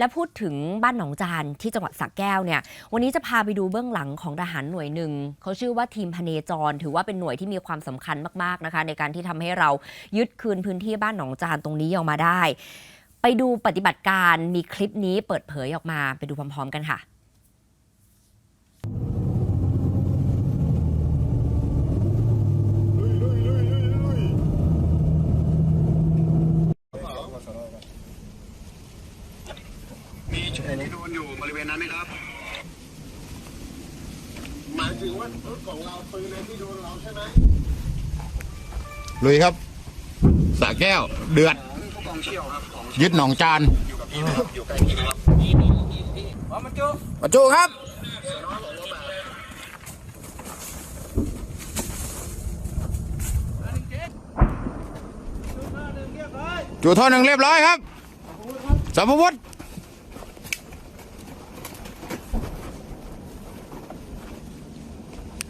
และพูดถึงบ้านหนองจานที่จังหวัดสระแก้วเนี่ย วันนี้จะพาไปดูเบื้องหลังของทหารหน่วยหนึ่ง เขาชื่อว่าทีมพเนจร ถือว่าเป็นหน่วยที่มีความสำคัญมากๆนะคะ ในการที่ทำให้เรายึดคืนพื้นที่บ้านหนองจานตรงนี้ออกมาได้ ไปดูปฏิบัติการมีคลิปนี้เปิดเผยออกมาไปดูพร้อมๆ กันค่ะ มีชุดที่โดนอยู่บริเวณนั้นไหมครับ หมายถึงว่ารถของเราปืนในที่โดนเราใช่ไหมลุยครับสระแก้ว เดือดของผู้กองเชี่ยวครับของยึดหนองจานอยู่กับพี่นะครับอยู่ใกล้พี่นะครับประจูครับจูท่อหนึ่งเรียบร้อยครับสัมภวุฒิ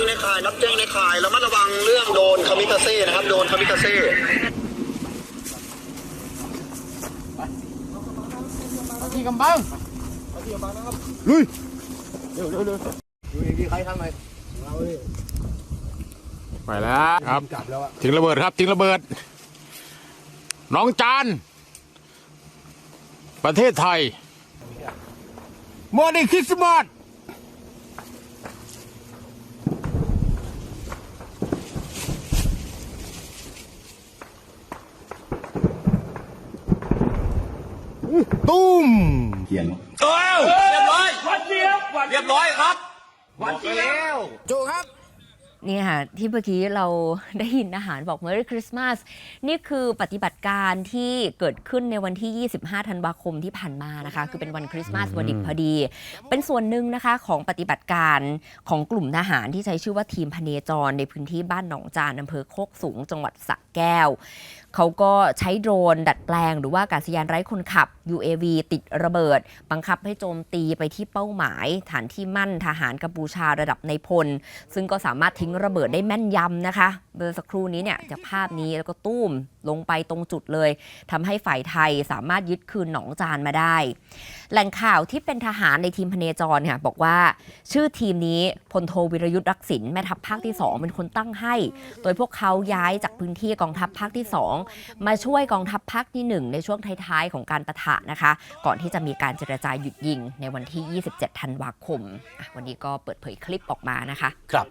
งในข่าย รับแจ้งในข่ายแล้วมัดระวังเรื่องโดนคามิคาเซ่นะครับ โดนคามิคาเซ่ลุยไปแล้วครับถึงระเบิดครับถึงระเบิดหน้องจาน ประเทศไทยมอร์คริสต์มาส ตุ้มเรียบร้อยวันเดียวเรียบร้อยครับวันเดียวจูครับนี่ค่ะที่เมื่อกี้เราได้ยินอาหารบอก Merry Christmas นี่คือปฏิบัติการที่เกิดขึ้นในวันที่ 25 ธันวาคมที่ผ่านมานะคะ คือเป็นวันคริสต์มาสวันดิบพอดี เป็นส่วนหนึ่งนะคะของปฏิบัติการของกลุ่มทหารที่ใช้ชื่อว่าทีมพเนจร ในพื้นที่บ้านหนองจานอำเภอโคกสูงจังหวัดสระแก้ว เขาก็ใช้โดรนดัดแปลง หรือว่าอากาศยานไร้คนขับ UAV ติดระเบิด บังคับให้โจมตีไปที่เป้าหมาย ฐานที่มั่นทหารกัมพูชาระดับในพล ซึ่งก็สามารถทิ้งระเบิดได้แม่นยำนะคะเมื่อสักครู่นี้เนี่ยจากภาพนี้แล้วก็ตุ้มลงไปตรงจุดเลยทำให้ฝ่ายไทยสามารถยึดคืนหนองจานมาได้ แหล่งข่าวที่เป็นทหารในทีมพเนจรค่ะบอกว่า ชื่อทีมนี้พลโทวิรยุทธ์รักษิณแม่ทัพภาคที่ 2 เป็นคนตั้งให้ โดยพวกเขาย้ายจากพื้นที่กองทัพภาคที่ 2 มาช่วยกองทัพภาคที่ 1 ในช่วงท้ายๆ ของการประทะนะคะ ก่อนที่จะมีการเจรจาหยุดยิงในวันที่ 27 ธันวาคม วันนี้ก็เปิดเผยคลิปออกมานะคะ ครับ